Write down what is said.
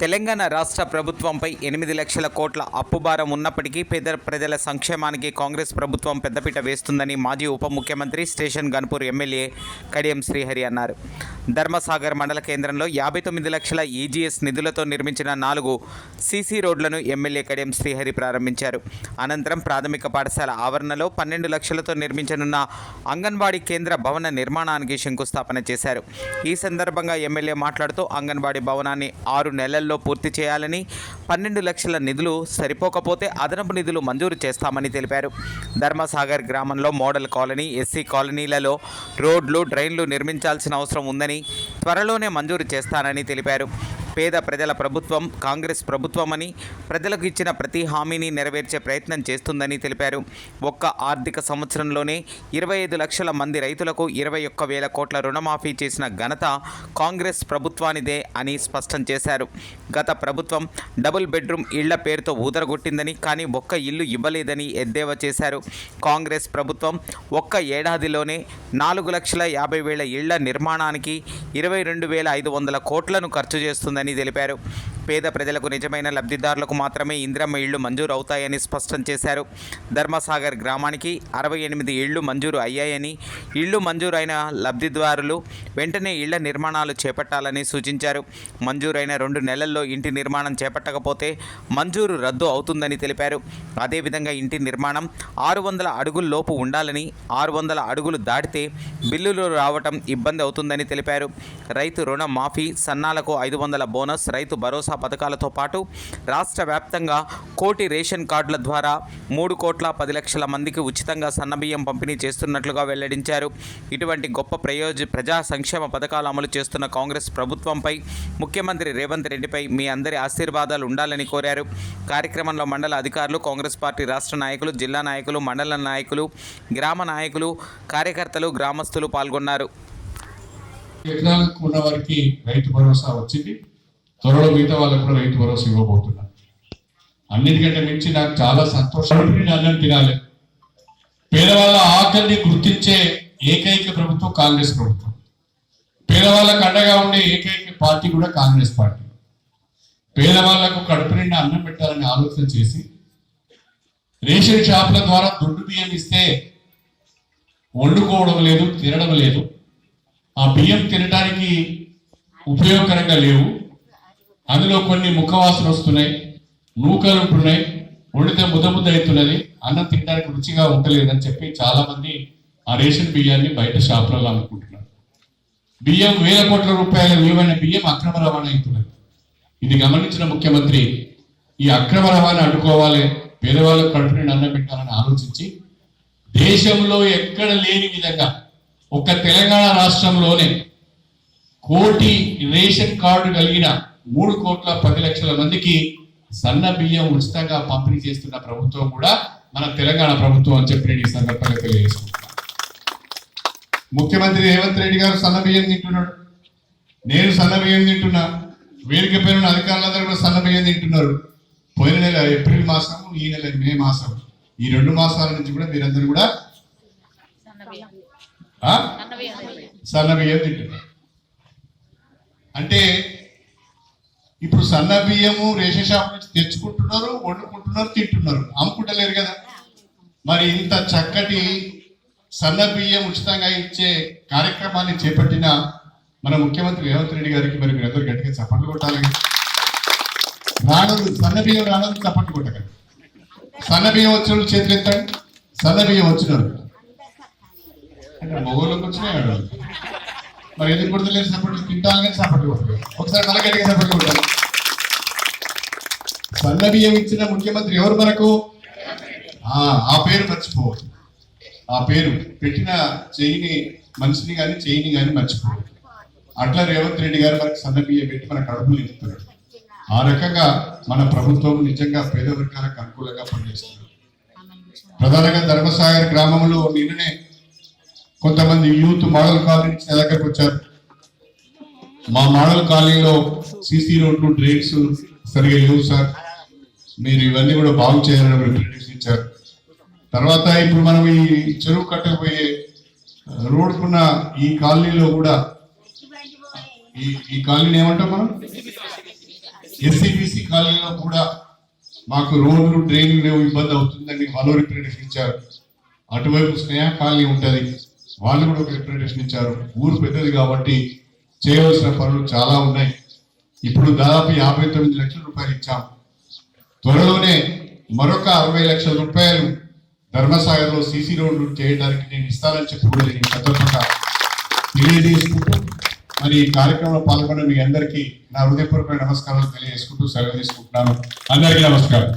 తెలంగాణ రాష్ట్ర ప్రభుత్వంపై ఎనిమిది లక్షల కోట్ల అప్పుభారం ఉన్నప్పటికీ పేద ప్రజల సంక్షేమానికి కాంగ్రెస్ ప్రభుత్వం పెద్దపీట వేస్తుందని మాజీ ఉప ముఖ్యమంత్రి స్టేషన్ గన్పూర్ ఎమ్మెల్యే కడియం శ్రీహరి అన్నారు. ధర్మసాగర్ మండల కేంద్రంలో యాభై తొమ్మిది లక్షల ఈజీఎస్ నిధులతో నిర్మించిన నాలుగు సీసీ రోడ్లను ఎమ్మెల్యే కడియం శ్రీహరి ప్రారంభించారు. అనంతరం ప్రాథమిక పాఠశాల ఆవరణలో పన్నెండు లక్షలతో నిర్మించనున్న అంగన్వాడీ కేంద్ర భవన నిర్మాణానికి శంకుస్థాపన చేశారు. ఈ సందర్భంగా ఎమ్మెల్యే మాట్లాడుతూ అంగన్వాడీ భవనాన్ని ఆరు నెలల్లో పూర్తి చేయాలని పన్నెండు లక్షల నిధులు సరిపోకపోతే అదనపు నిధులు మంజూరు చేస్తామని తెలిపారు. ధర్మసాగర్ గ్రామంలో మోడల్ కాలనీ ఎస్సీ కాలనీలలో రోడ్లు డ్రైన్లు నిర్మించాల్సిన అవసరం ఉందని త్వరలోనే మంజూరు చేస్తానని తెలిపారు. పేద ప్రజల ప్రభుత్వం కాంగ్రెస్ ప్రభుత్వమని ప్రజలకు ఇచ్చిన ప్రతి హామీని నెరవేర్చే ప్రయత్నం చేస్తుందని తెలిపారు. ఒక్క ఆర్థిక సంవత్సరంలోనే ఇరవై ఐదు లక్షల మంది రైతులకు ఇరవై ఒక్క వేల కోట్ల రుణమాఫీ చేసిన ఘనత కాంగ్రెస్ ప్రభుత్వానిదే అని స్పష్టం చేశారు. గత ప్రభుత్వం డబుల్ బెడ్రూమ్ ఇళ్ళ పేరుతో ఊదరగొట్టిందని కానీ ఒక్క ఇల్లు ఇవ్వలేదని ఎద్దేవా చేశారు. కాంగ్రెస్ ప్రభుత్వం ఒక్క ఏడాదిలోనే నాలుగు లక్షల యాభై వేల ఇళ్ళ నిర్మాణానికి ఇరవై రెండు వేల ఐదు వందల కోట్లను ఖర్చు చేస్తుందని తెలిపారు. పేద ప్రజలకు నిజమైన లబ్ధిదారులకు మాత్రమే ఇందిరమ్మ ఇళ్ళు మంజూరు అవుతాయని స్పష్టం చేశారు. ధర్మసాగర్ గ్రామానికి అరవై ఎనిమిది ఇళ్ళు మంజూరు అయ్యాయని ఇళ్ళు మంజూరైన లబ్ధిదారులు వెంటనే ఇళ్ళ నిర్మాణాలు చేపట్టాలని సూచించారు. మంజూరైన రెండు నెలల్లో ఇంటి నిర్మాణం చేపట్టకపోతే మంజూరు రద్దు అవుతుందని తెలిపారు. అదేవిధంగా ఇంటి నిర్మాణం ఆరు వందల అడుగుల లోపు ఉండాలని ఆరు వందల అడుగులు దాటితే బిల్లులు రావటం ఇబ్బంది అవుతుందని తెలిపారు. రైతు రుణ మాఫీ సన్నాలకు ఐదు వందల బోనస్ రైతు భరోసా పథకాలతో పాటు రాష్ట్ర వ్యాప్తంగా కోటి రేషన్ కార్డుల ద్వారా మూడు కోట్ల పది లక్షల మందికి ఉచితంగా సన్నబియ్యం పంపిణీ చేస్తున్నట్లుగా వెల్లడించారు. ఇటువంటి గొప్ప ప్రయోజ ప్రజా సంక్షేమ పథకాలు అమలు చేస్తున్న కాంగ్రెస్ ప్రభుత్వంపై ముఖ్యమంత్రి రేవంత్ రెడ్డిపై మీ అందరి ఆశీర్వాదాలు ఉండాలని కోరారు. కార్యక్రమంలో మండల అధికారులు కాంగ్రెస్ పార్టీ రాష్ట్ర నాయకులు జిల్లా నాయకులు మండల నాయకులు గ్రామ నాయకులు కార్యకర్తలు గ్రామస్తులు పాల్గొన్నారు. ఎకరాలకు ఉన్న వారికి రైతు భరోసా వచ్చింది. త్వరలో మిగతా వాళ్ళకు కూడా రైతు భరోసా ఇవ్వబోతున్నా. అన్నిటికంటే మించి నాకు చాలా సంతోషం. నేను అన్నం తినాలి. పేదవాళ్ళ ఆకలిని గుర్తించే ఏకైక ప్రభుత్వం కాంగ్రెస్ ప్రభుత్వం. పేదవాళ్ళకు అండగా ఉండే ఏకైక పార్టీ కూడా కాంగ్రెస్ పార్టీ. పేదవాళ్ళకు కడుపు నిండా అన్నం పెట్టాలని ఆలోచన చేసి రేషన్ షాపుల ద్వారా దొడ్డు బియ్యం ఇస్తే వండుకోవడం లేదు తినడం లేదు. ఆ బియ్యం తినడానికి ఉపయోగకరంగా లేవు. అందులో కొన్ని ముఖవాసన వస్తున్నాయి నూకలు ఉంటున్నాయి వండితే ముద్ద ముద్ద అవుతున్నది అన్నం తినడానికి రుచిగా ఉండలేదని చెప్పి చాలా మంది ఆ రేషన్ బియ్యాన్ని బయట షాపులలో అనుకుంటున్నారు బియ్యం వేల కోట్ల రూపాయల విలువైన బియ్యం అక్రమ రవాణా అవుతున్నది. ఇది గమనించిన ముఖ్యమంత్రి ఈ అక్రమ రవాణా అడ్డుకోవాలి పేదవాళ్ళకు కడుపుని అన్నం పెట్టాలని ఆలోచించి దేశంలో ఎక్కడ లేని విధంగా ఒక తెలంగాణ రాష్ట్రంలోనే కోటి రేషన్ కార్డు కలిగిన మూడు కోట్ల పది లక్షల మందికి సన్న బియ్యం ఉచితంగా పంపిణీ చేస్తున్న ప్రభుత్వం కూడా మన తెలంగాణ ప్రభుత్వం అని చెప్పి నేను ఈ సందర్భంగా తెలియజేస్తున్నాను. ముఖ్యమంత్రి రేవంత్ రెడ్డి గారు సన్న బియ్యం తింటున్నాడు. నేను సన్న బియ్యం తింటున్నా. వేదిక పైన అధికారులందరూ కూడా సన్న బియ్యం తింటున్నారు. పోయిన నెల ఏప్రిల్ మాసం ఈ నెల మే మాసం ఈ రెండు మాసాల నుంచి కూడా మీరందరూ కూడా? సన్న బియ్యం తింటున్నారు. అంటే ఇప్పుడు సన్న బియ్యము రేషన్ షాప్ నుంచి తెచ్చుకుంటున్నారు వండుకుంటున్నారు తింటున్నారు. అమ్ముకుంటలేరు కదా. మరి ఇంత చక్కటి సన్న బియ్యం ఉచితంగా ఇచ్చే కార్యక్రమాన్ని చేపట్టిన మన ముఖ్యమంత్రి రేవంత్ రెడ్డి గారికి మరి మీరందరూ గట్టిగా చప్పట్లు కొట్టాలి. రాను సన్న బియ్యం రాను చప్పట్లు కొట్టగలరు సన్న బియ్యం వచ్చిన చేతులు ఎత్తండి. సన్న బియ్యం వచ్చినారు అంటే మొగోళ్ళకి వచ్చినాయి ఆడవాళ్ళు మరి ఎందుకు కొడతలేరు సపోర్ట్ తింటాను కానీ సపోర్ట్ కొట్టలేదు ఒకసారి మళ్ళీ గట్టిగా సపోర్ట్ కొట్టాలి సన్న బియ్యం ఇచ్చిన ముఖ్యమంత్రి ఎవరు మనకు? ఆ ఆ పేరు మర్చిపోవద్దు. ఆ పేరు పెట్టిన చెయ్యిని మనిషిని కానీ చెయ్యిని కానీ మర్చిపోవద్దు. అట్లా రేవంత్ రెడ్డి గారు మనకు సన్న బియ్యం పెట్టి మన కడుపులు నింపుతున్నాడు ఆ రకంగా మన ప్రభుత్వం నిజంగా పేద వర్గాలకు అనుకూలంగా పనిచేస్తున్నారు ప్రధానంగా ధర్మసాగర్ గ్రామంలో నిన్ననే కొంతమంది యూత్ మోడల్ కాలనీ నుంచి దగ్గరకు వచ్చారు? మా మోడల్ కాలనీలో సీసీ రోడ్లు డ్రైన్స్ సరిగా లేవు సార్. మీరు ఇవన్నీ కూడా బాగు చేయాలని రిప్రజెంటేషన్ ఇచ్చారు తర్వాత ఇప్పుడు మనం ఈ చెరువు కట్టకపోయే రోడ్డుకున్న ఈ కాలనీలో కూడా ఈ ఈ కాలనీ ఏమంటాం మనం? ఎస్సీబీసీ కాలనీలో కూడా మాకు రోడ్లు డ్రైన్లు లేవు ఇబ్బంది అవుతుందని వాళ్ళు రిప్రజెంటేషన్ ఇచ్చారు అటువైపు స్నేహ కాలనీ ఉంటుంది. వాళ్ళు కూడా ఒక రిప్రజెంటేషన్ ఇచ్చారు. ఊరు పెద్దది కాబట్టి చేయవలసిన పనులు చాలా ఉన్నాయి. ఇప్పుడు దాదాపు యాభై తొమ్మిది లక్షల రూపాయలు ఇచ్చాం. త్వరలోనే మరొక అరవై లక్షల రూపాయలు ధర్మసాగర్లో సీసీ రోడ్లు చేయడానికి నేను ఇస్తానని చెప్పి కూడా నేను ఈ సందర్భంగా తెలియజేసుకుంటూ మరి ఈ కార్యక్రమంలో పాల్గొన్న మీ అందరికీ నా హృదయపూర్వక నమస్కారాలు తెలియజేసుకుంటూ సెలవు తీసుకుంటున్నాను. అందరికీ నమస్కారం.